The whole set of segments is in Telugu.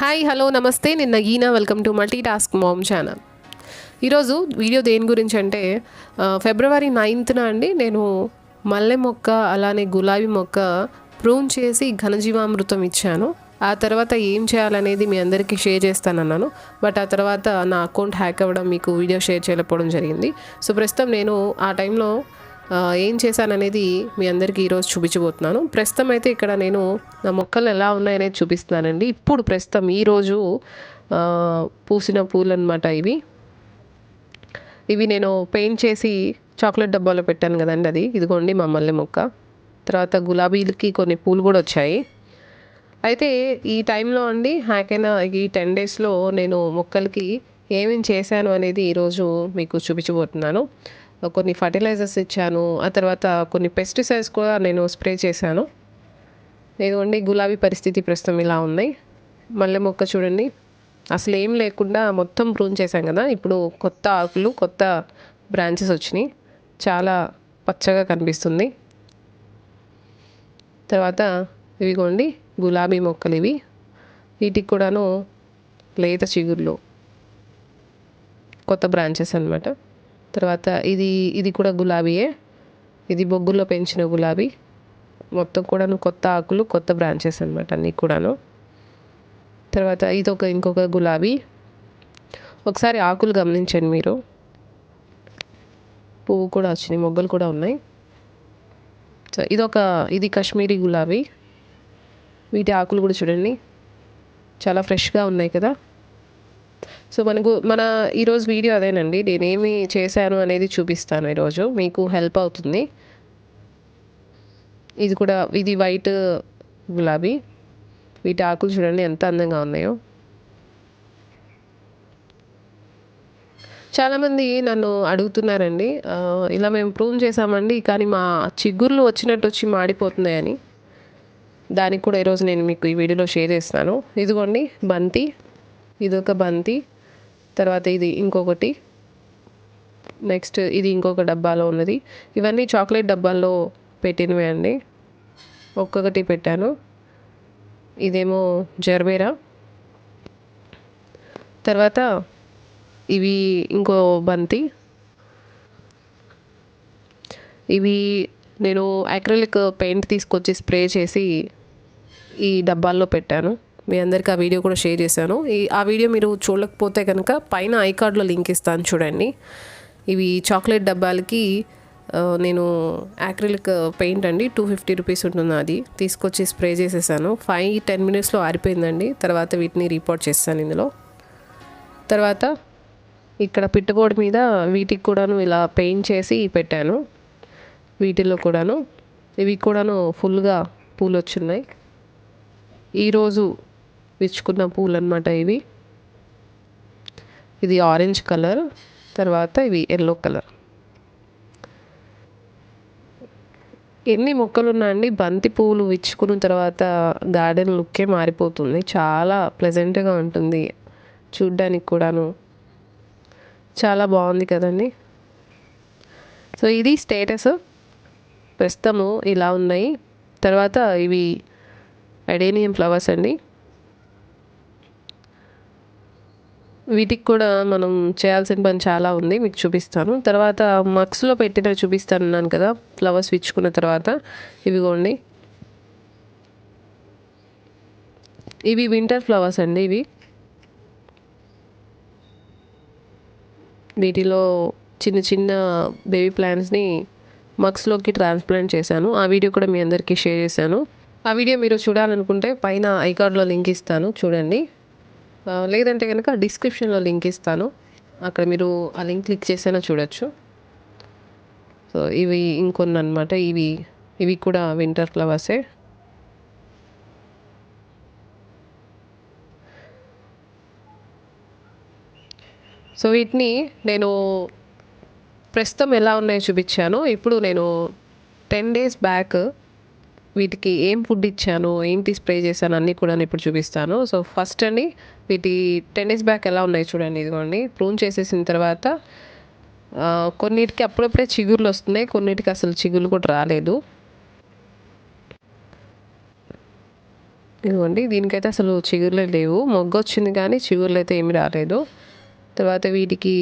హాయ్ హలో నమస్తే. నిన్న గీనా welcome to multi task mom channel ఈరోజు వీడియో దేని గురించి అంటే ఫిబ్రవరి నైన్త్న అండి నేను మల్లె మొక్క అలానే గులాబీ మొక్క ప్రూన్ చేసి ఘనజీవామృతం ఇచ్చాను. ఆ తర్వాత ఏం చేయాలనేది మీ అందరికీ షేర్ చేస్తానన్నాను. బట్ ఆ తర్వాత నా అకౌంట్ హ్యాక్ అవ్వడం మీకు వీడియో షేర్ చేయలేకపోవడం జరిగింది. సో ప్రస్తుతం నేను ఆ టైంలో ఏం చేశాననేది మీ అందరికీ ఈరోజు చూపించబోతున్నాను. ప్రస్తుతం అయితే ఇక్కడ నేను నా మొక్కలు ఎలా ఉన్నాయనేది చూపిస్తున్నానండి. ఇప్పుడు ప్రస్తుతం ఈరోజు పూసిన పూలు అనమాట ఇవి. ఇవి నేను పెయింట్ చేసి చాక్లెట్ డబ్బాలో పెట్టాను కదండి అది. ఇదిగోండి మా మల్లె మొక్క. తర్వాత గులాబీలకి కొన్ని పూలు కూడా వచ్చాయి. అయితే ఈ టైంలో అండి హ్యాక్ అయిన ఈ టెన్ డేస్లో నేను మొక్కలకి ఏమేమి చేశాను అనేది ఈరోజు మీకు చూపించబోతున్నాను. కొన్ని ఫర్టిలైజర్స్ ఇచ్చాను. ఆ తర్వాత కొన్ని పెస్టిసైడ్స్ కూడా నేను స్ప్రే చేశాను. ఇదిగోండి గులాబీ పరిస్థితి ప్రస్తుతం ఇలా ఉంది. మల్లె మొక్క చూడండి. అసలు ఏం లేకుండా మొత్తం ప్రూన్ చేశాం కదా. ఇప్పుడు కొత్త ఆకులు కొత్త బ్రాంచెస్ వచ్చినాయి. చాలా పచ్చగా కనిపిస్తుంది. తర్వాత ఇవిగోండి గులాబీ మొక్కలు ఇవి. వీటికి కూడాను లేత చిగుర్లు. కొత్త బ్రాంచెస్ అన్నమాట. తర్వాత ఇది ఇది కూడా గులాబీయే. ఇది బొగ్గుల్లో పెంచిన గులాబీ. మొత్తం కూడాను కొత్త ఆకులు కొత్త బ్రాంచెస్ అనమాట అన్నీ కూడాను. తర్వాత ఇది ఒక ఇంకొక గులాబీ. ఒకసారి ఆకులు గమనించండి మీరు. పువ్వు కూడా వచ్చినాయి మొగ్గలు కూడా ఉన్నాయి. సో ఇదొక ఇది కాశ్మీరీ గులాబీ. వీటి ఆకులు కూడా చూడండి. చాలా ఫ్రెష్గా ఉన్నాయి కదా. సో మనకు మన ఈరోజు వీడియో అదేనండి. నేనేమి చేశాను అనేది చూపిస్తాను ఈరోజు. మీకు హెల్ప్ అవుతుంది. ఇది కూడా ఇది వైట్ గులాబీ. వీటి ఆకులు చూడండి ఎంత అందంగా ఉన్నాయో. చాలామంది నన్ను అడుగుతున్నారండి. ఇలా మేము ప్రూవ్ చేసామండి కానీ మా చిగుర్లు వచ్చినట్టు వచ్చి మాడిపోతున్నాయని. దానికి కూడా ఈరోజు నేను మీకు ఈ వీడియోలో షేర్ చేస్తాను. ఇదిగోండి బంతి. ఇదొక బంతి. తర్వాత ఇది ఇంకొకటి. నెక్స్ట్ ఇది ఇంకొక డబ్బాలో ఉన్నది. ఇవన్నీ చాక్లెట్ డబ్బాల్లో పెట్టినవే అండి. ఒక్కొక్కటి పెట్టాను. ఇదేమో జర్బేరా తర్వాత ఇవి ఇంకో బంతి. ఇవి నేను అక్రిలిక్ పెయింట్ తీసుకొచ్చి స్ప్రే చేసి ఈ డబ్బాల్లో పెట్టాను. మీ అందరికీ ఆ వీడియో కూడా షేర్ చేశాను. ఈ ఆ వీడియో మీరు చూడకపోతే కనుక పైన ఐ కార్డ్లో లింక్ ఇస్తాను చూడండి. ఇవి చాక్లెట్ డబ్బాలకి నేను యాక్రిలిక్ పెయింట్ అండి టూ ఫిఫ్టీ రూపీస్ ఉంటుంది అది. తీసుకొచ్చి స్ప్రే చేసేసాను. ఫైవ్ టెన్ మినిట్స్లో ఆరిపోయిందండి. తర్వాత వీటిని రిపోర్ట్ చేస్తాను ఇందులో. తర్వాత ఇక్కడ పిట్టగోడ మీద వీటికి కూడాను ఇలా పెయింట్ చేసి పెట్టాను. వీటిల్లో కూడాను. ఇవి కూడాను ఫుల్గా పూలు వచ్చున్నాయి ఈరోజు విచ్చుకున్న పూలు అనమాట ఇవి. ఇది ఆరెంజ్ కలర్ తర్వాత ఇవి ఎల్లో కలర్. ఎన్ని మొక్కలు ఉన్నాయండి బంతి పువ్వులు విచ్చుకున్న తర్వాత గార్డెన్ లుక్కే మారిపోతుంది. చాలా ప్లెజెంట్గా ఉంటుంది చూడ్డానికి కూడాను. చాలా బాగుంది కదండి. సో ఇది స్టేటస్. ప్రస్తుతము ఇలా ఉన్నాయి. తర్వాత ఇవి అడేనియం ఫ్లవర్స్ అండి. వీటికి కూడా మనం చేయాల్సిన పని చాలా ఉంది మీకు చూపిస్తాను. తర్వాత మక్స్లో పెట్టిన చూపిస్తాను అన్నాను కదా ఫ్లవర్స్ విచ్చుకున్న తర్వాత. ఇవిగోండి. ఇవి వింటర్ ఫ్లవర్స్ అండి ఇవి. వీటిలో చిన్న చిన్న బేబీ ప్లాంట్స్ని మక్స్లోకి ట్రాన్స్ప్లాంట్ చేశాను. ఆ వీడియో కూడా మీ అందరికీ షేర్ చేశాను. ఆ వీడియో మీరు చూడాలనుకుంటే పైన ఐకార్డ్లో లింక్ ఇస్తాను చూడండి. లేదంటే కనుక డిస్క్రిప్షన్లో లింక్ ఇస్తాను. అక్కడ మీరు ఆ లింక్ క్లిక్ చేసైనా చూడొచ్చు. సో ఇవి ఇంకొన్ని అనమాట ఇవి ఇవి కూడా వింటర్ ఫ్లవర్సే. సో వీటిని నేను ప్రస్తుతం ఎలా ఉన్నాయో చూపించాను. ఇప్పుడు నేను టెన్ డేస్ బ్యాక్ వీటికి ఏం ఫుడ్ ఇచ్చాను ఏంటి స్ప్రే చేశాను అన్నీ కూడా నేను ఇప్పుడు చూపిస్తాను. సో ఫస్ట్ అండి వీటి టెన్ డేస్ బ్యాక్ ఎలా ఉన్నాయి చూడండి ఇదిగోండి. ప్రూన్ చేసేసిన తర్వాత కొన్నిటికి అప్పుడప్పుడే చిగుర్లు వస్తున్నాయి కొన్నిటికి అసలు చిగుర్లు కూడా రాలేదు. ఇదిగోండి దీనికైతే అసలు చిగురులే లేవు. మొగ్గ వచ్చింది కానీ చిగుర్లు అయితే ఏమి రాలేదు. తర్వాత వీటికి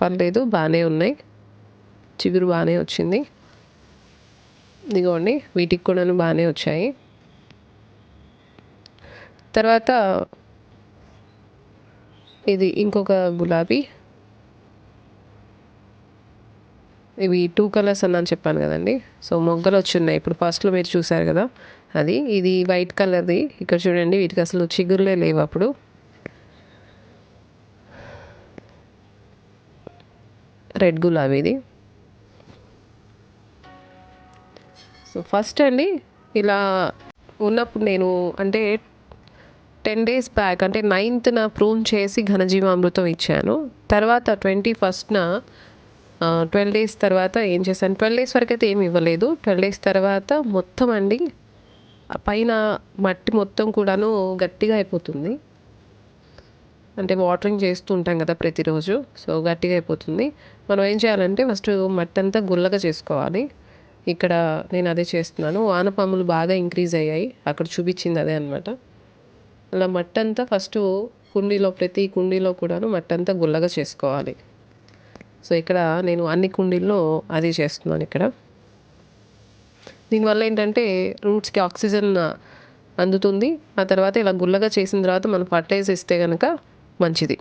పర్లేదు బాగానే ఉన్నాయి. చిగురు బాగానే వచ్చింది. ఇదిగోండి వీటికి కూడా బాగానే వచ్చాయి. తర్వాత ఇది ఇంకొక గులాబీ. ఇవి టూ కలర్స్ అన్నాను చెప్పాను కదండి. సో మొగ్గలు వచ్చి ఉన్నాయి ఇప్పుడు ఫస్ట్లో మీరు చూసారు కదా అది. ఇది వైట్ కలర్ది. ఇక్కడ చూడండి వీటికి అసలు చిగురులే లేవు అప్పుడు. రెడ్ గులాబీది. సో ఫస్ట్ అండి ఇలా ఉన్నప్పుడు నేను అంటే టెన్ డేస్ బ్యాక్ అంటే నైన్త్న ప్రూన్ చేసి ఘనజీవామృతం ఇచ్చాను. తర్వాత ట్వంటీ ఫస్ట్న ట్వెల్వ్ డేస్ తర్వాత ఏం చేశాను? ట్వెల్వ్ డేస్ వరకు అయితే ఏమి ఇవ్వలేదు. ట్వెల్వ్ డేస్ తర్వాత మొత్తం అండి పైన మట్టి మొత్తం కూడాను గట్టిగా అయిపోతుంది. అంటే వాటరింగ్ చేస్తూ ఉంటాం కదా ప్రతిరోజు సో గట్టిగా అయిపోతుంది. మనం ఏం చేయాలంటే ఫస్ట్ మట్టి అంతా గుల్లగా చేసుకోవాలి. ఇక్కడ నేను అదే చేస్తున్నాను. వానపాములు బాగా ఇంక్రీజ్ అయ్యాయి. అక్కడ చూపించింది అదే అనమాట అలా మట్టి అంతా ఫస్ట్ కుండీలో ప్రతి కుండీలో కూడాను మట్టి అంతా గుల్లగా చేసుకోవాలి. సో ఇక్కడ నేను అన్ని కుండీల్లో అదే చేస్తున్నాను ఇక్కడ. దీనివల్ల ఏంటంటే రూట్స్కి ఆక్సిజన్ అందుతుంది. ఆ తర్వాత ఇలా గుల్లగా చేసిన తర్వాత మనం ఫర్టైజ్ ఇస్తే కనుక మంచిది.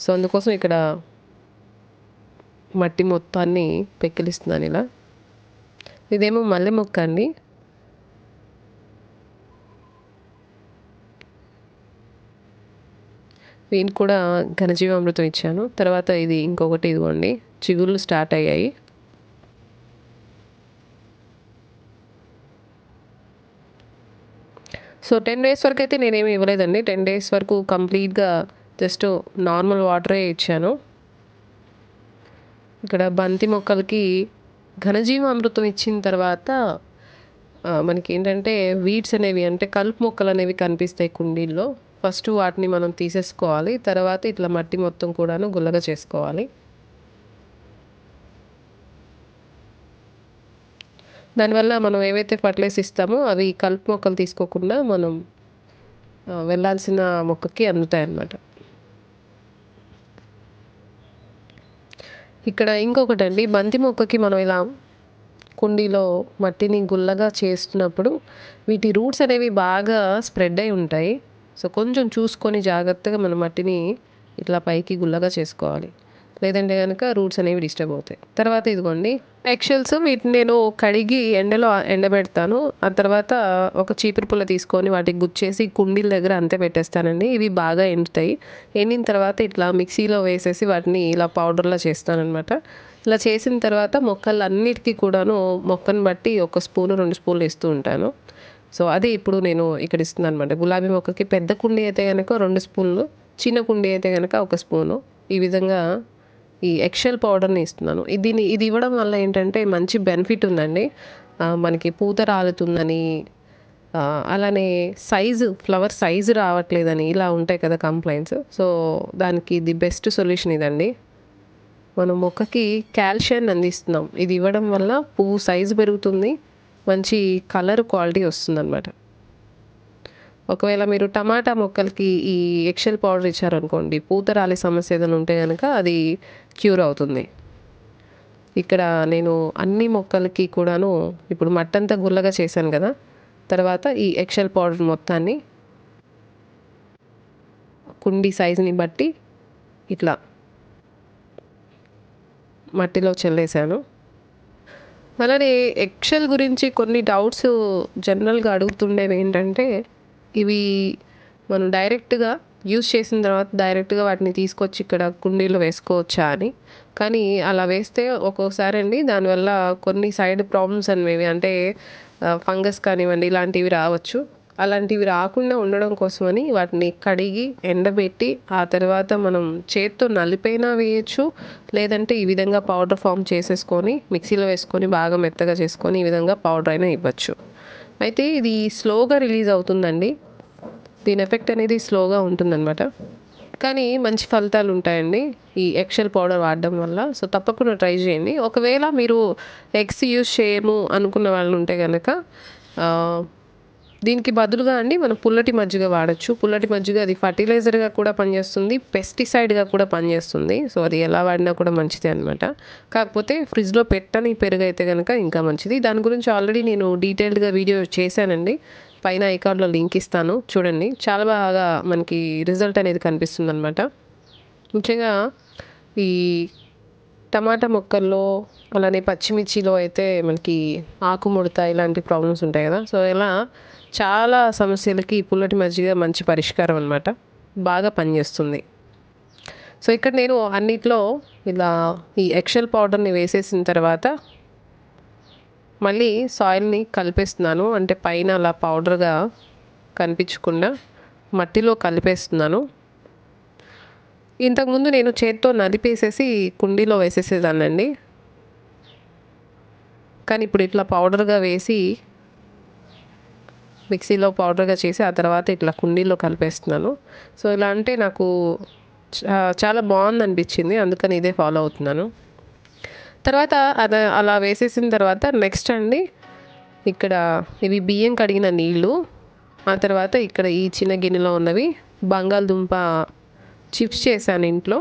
సో అందుకోసం ఇక్కడ మట్టి మొత్తాన్ని పెక్కిలిస్తున్నాను ఇలా. ఇదేమో మల్లె మొక్క అండి. దీనికి కూడా ఘనజీవామృతం ఇచ్చాను. తర్వాత ఇది ఇంకొకటి ఇదిగోండి చిగుళ్ళు స్టార్ట్ అయ్యాయి. సో టెన్ డేస్ వరకు అయితే నేనేమి ఇవ్వలేదండి. టెన్ డేస్ వరకు కంప్లీట్గా జస్ట్ నార్మల్ వాటరే ఇచ్చాను. ఇక్కడ బంతి మొక్కలకి ఘనజీవామృతం ఇచ్చిన తర్వాత మనకి ఏంటంటే వీడ్స్ అనేవి అంటే కలుపు మొక్కలు అనేవి కనిపిస్తాయి కుండీల్లో. ఫస్ట్ వాటిని మనం తీసేసుకోవాలి. తర్వాత ఇట్లా మట్టి మొత్తం కూడాను గుల్లగా చేసుకోవాలి. దానివల్ల మనం ఏవైతే ఫర్టిలైజ్ ఇస్తామో అవి కలుపు మొక్కలు తీసుకోకుండా మనం వెళ్ళాల్సిన మొక్కకి అందుతాయి అన్నమాట ఇక్కడ ఇంకొకటి అండి బంతి మొక్కకి మనం ఇలా కుండీలో మట్టిని గుల్లగా చేస్తున్నప్పుడు వీటి రూట్స్ అనేవి బాగా స్ప్రెడ్ అయి ఉంటాయి. సో కొంచెం చూసుకొని జాగ్రత్తగా మన మట్టిని ఇట్లా పైకి గుల్లగా చేసుకోవాలి. లేదంటే కనుక రూట్స్ అనేవి డిస్టర్బ్ అవుతాయి. తర్వాత ఇదిగోండి ఎక్షల్స్ వీటిని నేను కడిగి ఎండలో ఎండబెడతాను. ఆ తర్వాత ఒక చీపురు పుల్ల తీసుకొని వాటికి గుచ్చేసి కుండీల దగ్గర అంతే పెట్టేస్తానండి. ఇవి బాగా ఎండుతాయి. ఎండిన తర్వాత ఇట్లా మిక్సీలో వేసేసి వాటిని ఇలా పౌడర్లా చేస్తానన్నమాట. ఇలా చేసిన తర్వాత మొక్కలు అన్నిటికీ కూడాను మొక్కను బట్టి ఒక స్పూన్ రెండు స్పూన్లు ఇస్తూ ఉంటాను. సో అదే ఇప్పుడు నేను ఇక్కడ ఇస్తున్నాను అనమాట గులాబీ మొక్కకి పెద్ద కుండీ అయితే కనుక రెండు స్పూన్లు చిన్న కుండీ అయితే కనుక ఒక స్పూను. ఈ విధంగా ఈ ఎక్షెల్ పౌడర్ని ఇస్తున్నాను. దీన్ని ఇది ఇవ్వడం వల్ల ఏంటంటే మంచి బెనిఫిట్ ఉందండి. మనకి పూత రాలుతుందని అలానే సైజు ఫ్లవర్ సైజు రావట్లేదని ఇలా ఉంటాయి కదా కంప్లైంట్స్. సో దానికి ది బెస్ట్ సొల్యూషన్ ఇదండి. మనం మొక్కకి కాల్షియం అందిస్తున్నాం. ఇది ఇవ్వడం వల్ల పువ్వు సైజు పెరుగుతుంది మంచి కలర్ క్వాలిటీ వస్తుంది అనమాట ఒకవేళ మీరు టమాటా మొక్కలకి ఈ ఎక్షల్ పౌడర్ ఇచ్చారనుకోండి పూత రాలే సమస్య ఏదైనా ఉంటే కనుక అది క్యూర్ అవుతుంది. ఇక్కడ నేను అన్ని మొక్కలకి కూడాను ఇప్పుడు మట్టంతా గుల్లగా చేశాను కదా తర్వాత ఈ ఎక్షల్ పౌడర్ మొత్తాన్ని కుండీ సైజుని బట్టి ఇట్లా మట్టిలో చల్లేశాను. అలానే ఎక్షల్ గురించి కొన్ని డౌట్స్ జనరల్గా అడుగుతుండేవి ఏంటంటే ఇవి మనం డైరెక్ట్గా యూజ్ చేసిన తర్వాత డైరెక్ట్గా వాటిని తీసుకొచ్చి ఇక్కడ కుండీలో వేసుకోవచ్చా అని. కానీ అలా వేస్తే ఒక్కోసారి అండి దానివల్ల కొన్ని సైడ్ ప్రాబ్లమ్స్ అనేవి అంటే ఫంగస్ కానివ్వండి ఇలాంటివి రావచ్చు. అలాంటివి రాకుండా ఉండడం కోసమని వాటిని కడిగి ఎండబెట్టి ఆ తర్వాత మనం చేత్తో నలిపైనా వేయచ్చు. లేదంటే ఈ విధంగా పౌడర్ ఫామ్ చేసేసుకొని మిక్సీలో వేసుకొని బాగా మెత్తగా చేసుకొని ఈ విధంగా పౌడర్ అయినా ఇవ్వచ్చు. అయితే ఇది స్లోగా రిలీజ్ అవుతుందండి. దీని ఎఫెక్ట్ అనేది స్లోగా ఉంటుందన్నమాట. కానీ మంచి ఫలితాలు ఉంటాయండి ఈ ఎక్షల్ పౌడర్ వాడడం వల్ల. సో తప్పకుండా ట్రై చేయండి. ఒకవేళ మీరు ఎగ్స్ యూస్ చేయము అనుకున్న వాళ్ళు ఉంటే కనుక దీనికి బదులుగా అండి మనం పుల్లటి మజ్జిగ వాడచ్చు. పుల్లటి మజ్జిగ అది ఫర్టిలైజర్గా కూడా పనిచేస్తుంది పెస్టిసైడ్గా కూడా పనిచేస్తుంది. సో అది ఎలా వాడినా కూడా మంచిదే అనమాట కాకపోతే ఫ్రిడ్జ్లో పెట్టని పెరుగు అయితే కనుక ఇంకా మంచిది. దాని గురించి ఆల్రెడీ నేను డీటెయిల్డ్గా వీడియో చేశానండి. పైన ఐకార్డ్లో లింక్ ఇస్తాను. చూడండి. చాలా బాగా మనకి రిజల్ట్ అనేది కనిపిస్తుంది అనమాట ముఖ్యంగా ఈ టమాటా మొక్కల్లో అలానే పచ్చిమిర్చిలో అయితే మనకి ఆకుముడత ఇలాంటి ప్రాబ్లమ్స్ ఉంటాయి కదా. సో ఇలా చాలా సమస్యలకి పుల్లటి మజ్జిగ మంచి పరిష్కారం అనమాట బాగా పనిచేస్తుంది. సో ఇక్కడ నేను అన్నిట్లో ఇలా ఈ ఎక్షల్ పౌడర్ని వేసేసిన తర్వాత మళ్ళీ సాయిల్ని కలిపేస్తున్నాను. అంటే పైన అలా పౌడర్గా కనిపించకుండా మట్టిలో కలిపేస్తున్నాను. ఇంతకుముందు నేను చేత్తో నలిపేసేసి కుండీలో వేసేసేదానండి కానీ ఇప్పుడు ఇట్లా పౌడర్గా వేసి మిక్సీలో పౌడర్గా చేసి ఆ తర్వాత ఇట్లా కుండీలో కలిపేస్తున్నాను. సో ఇలా అంటే నాకు చాలా బాగుంది అనిపించింది అందుకని ఇదే ఫాలో అవుతున్నాను. తర్వాత అది అలా వేసేసిన తర్వాత నెక్స్ట్ అండి ఇక్కడ ఇవి బియ్యం కడిగిన నీళ్ళు ఆ తర్వాత ఇక్కడ ఈ చిన్న గిన్నెలో ఉన్నవి బంగాళదుంప చిప్స్ చేశాను ఇంట్లో.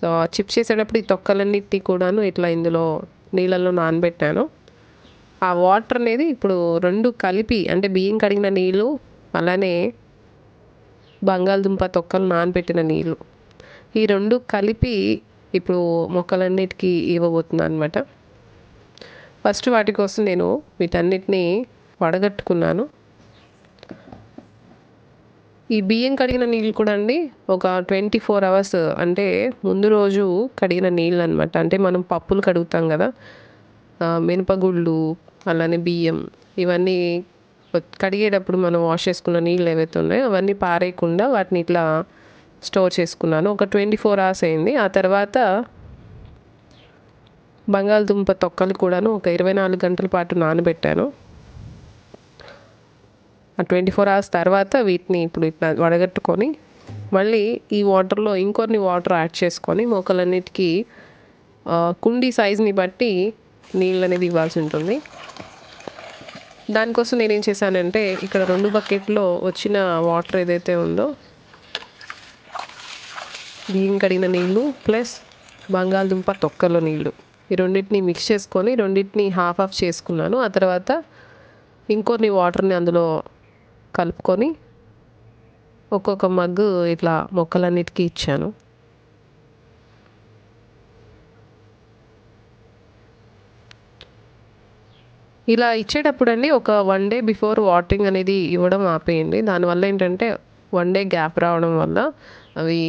సో చిప్స్ చేసేటప్పుడు ఈ తొక్కలన్నిటి కూడాను ఇట్లా ఇందులో నీళ్ళల్లో నానబెట్టాను. ఆ వాటర్ అనేది ఇప్పుడు రెండు కలిపి అంటే బియ్యం కడిగిన నీళ్ళు అలానే బంగాళదుంప తొక్కలు నానబెట్టిన నీళ్ళు. ఈ రెండు కలిపి ఇప్పుడు మొక్కలన్నిటికీ ఇవ్వబోతున్నాను అనమాట ఫస్ట్ వాటి కోసం నేను వీటన్నిటిని వడగట్టుకున్నాను. ఈ బియ్యం కడిగిన నీళ్ళు కూడా అండి ఒక ట్వంటీ ఫోర్ అవర్స్ అంటే ముందు రోజు కడిగిన నీళ్ళు అనమాట అంటే మనం పప్పులు కడుగుతాం కదా మినపగుళ్ళు అలానే బియ్యం ఇవన్నీ కడిగేటప్పుడు మనం వాష్ చేసుకున్న నీళ్ళు ఏవైతే ఉన్నాయో అవన్నీ పారేయకుండా వాటిని ఇట్లా స్టోర్ చేసుకున్నాను. ఒక ట్వంటీ ఫోర్ అవర్స్ అయింది. ఆ తర్వాత బంగాళదుంప తొక్కలు కూడాను ఒక ఇరవై నాలుగు గంటల పాటు నానబెట్టాను. ఆ ట్వంటీ ఫోర్ అవర్స్ తర్వాత వీటిని ఇప్పుడు ఇట్లా వడగట్టుకొని మళ్ళీ ఈ వాటర్లో ఇంకొన్ని వాటర్ యాడ్ చేసుకొని మొక్కలన్నిటికీ కుండీ సైజ్ని బట్టి నీళ్ళు అనేది ఇవ్వాల్సి ఉంటుంది. దానికోసం నేనేం చేశానంటే ఇక్కడ రెండు బకెట్లో వచ్చిన వాటర్ ఏదైతే ఉందో బియ్యం కడిగిన నీళ్ళు ప్లస్ బంగాళదుంప తొక్కలో నీళ్ళు. ఈ రెండింటిని మిక్స్ చేసుకొని రెండింటిని హాఫ్ ఆఫ్ చేసుకున్నాను. ఆ తర్వాత ఇంకొన్ని వాటర్ని అందులో కలుపుకొని ఒక్కొక్క మగ్గు ఇట్లా మొక్కలన్నిటికీ ఇచ్చాను. ఇలా ఇచ్చేటప్పుడు అండి ఒక వన్ డే బిఫోర్ వాటరింగ్ అనేది ఇవ్వడం ఆపేయండి. దానివల్ల ఏంటంటే వన్ డే గ్యాప్ రావడం వల్ల అవి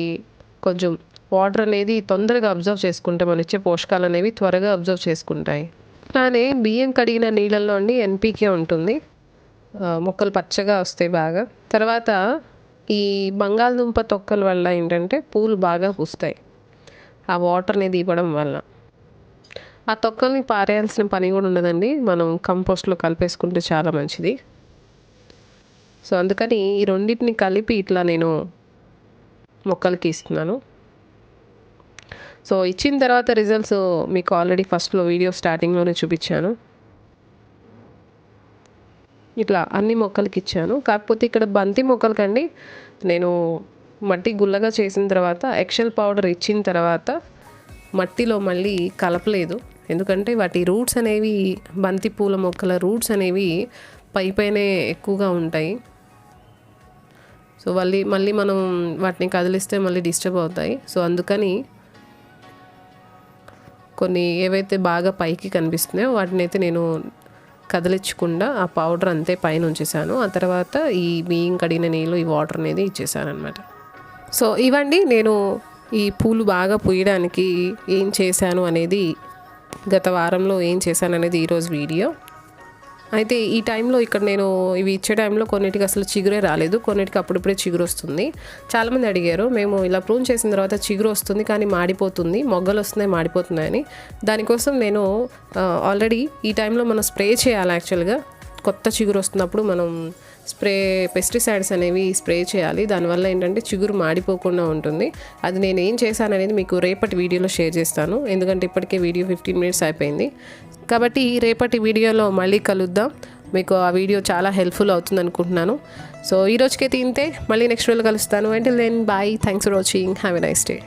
కొంచెం వాటర్ అనేది తొందరగా అబ్జర్వ్ చేసుకుంటే మనం ఇచ్చే పోషకాలు అనేవి త్వరగా అబ్జర్వ్ చేసుకుంటాయి. అలానే బియ్యం కడిగిన నీళ్ళల్లో అండి ఎన్పికే ఉంటుంది. మొక్కలు పచ్చగా వస్తాయి బాగా. తర్వాత ఈ బంగాళదుంప తొక్కల వల్ల ఏంటంటే పూలు బాగా పూస్తాయి. ఆ వాటర్ అనేది ఇవ్వడం వల్ల. ఆ తొక్కల్ని పారేయాల్సిన పని కూడా ఉండదండి. మనం కంపోస్ట్లో కలిపేసుకుంటే చాలా మంచిది. సో అందుకని ఈ రెండింటిని కలిపి ఇట్లా నేను మొక్కలకి ఇస్తున్నాను. సో ఇచ్చిన తర్వాత రిజల్ట్స్ మీకు ఆల్రెడీ ఫస్ట్లో వీడియో స్టార్టింగ్లోనే చూపించాను. ఇట్లా అన్ని మొక్కలకి ఇచ్చాను. కాకపోతే ఇక్కడ బంతి మొక్కలకండి నేను మట్టి గుల్లగా చేసిన తర్వాత ఎక్షల్ పౌడర్ ఇచ్చిన తర్వాత మట్టిలో మళ్ళీ కలపలేదు. ఎందుకంటే వాటి రూట్స్ అనేవి బంతి పూల మొక్కల రూట్స్ అనేవి పై పైనే ఎక్కువగా ఉంటాయి. సో మళ్ళీ మళ్ళీ మనం వాటిని కదిలిస్తే మళ్ళీ డిస్టర్బ్ అవుతాయి. సో అందుకని కొన్ని ఏవైతే బాగా పైకి కనిపిస్తున్నాయో వాటిని అయితే నేను కదిలించకుండా ఆ పౌడర్ అంతే పైన ఉంచేసాను. ఆ తర్వాత ఈ బియ్యం కడిగిన నీళ్ళు ఈ వాటర్ అనేది ఇచ్చేసాను అనమాట సో ఇవండి నేను ఈ పూలు బాగా పూయడానికి ఏం చేశాను అనేది గత వారంలో ఏం చేశాను అనేది ఈరోజు వీడియో. అయితే ఈ టైంలో ఇక్కడ నేను ఇవి ఇచ్చే టైంలో కొన్నిటికి అసలు చిగురే రాలేదు. కొన్నిటికి అప్పుడప్పుడే చిగురు వస్తుంది. చాలామంది అడిగారు మేము ఇలా ప్రూన్ చేసిన తర్వాత చిగురు వస్తుంది కానీ మాడిపోతుంది. మొగ్గలు వస్తున్నాయి మాడిపోతున్నాయని. దానికోసం నేను ఆల్రెడీ ఈ టైంలో మనం స్ప్రే చేయాలి యాక్చువల్గా. కొత్త చిగురు వస్తున్నప్పుడు మనం స్ప్రే పెస్టిసైడ్స్ అనేవి స్ప్రే చేయాలి. దానివల్ల ఏంటంటే చిగురు మాడిపోకుండా ఉంటుంది. అది నేను ఏం చేశాను అనేది మీకు రేపటి వీడియోలో షేర్ చేస్తాను. ఎందుకంటే ఇప్పటికే వీడియో ఫిఫ్టీన్ మినిట్స్ అయిపోయింది. కాబట్టి రేపటి వీడియోలో మళ్ళీ కలుద్దాం. మీకు ఆ వీడియో చాలా హెల్ప్ఫుల్ అవుతుంది అనుకుంటున్నాను. సో ఈ రోజుకైతే ఇంతే మళ్ళీ నెక్స్ట్ వీడియోలో కలుస్తాను. అంటే then bye thanks for watching have a nice day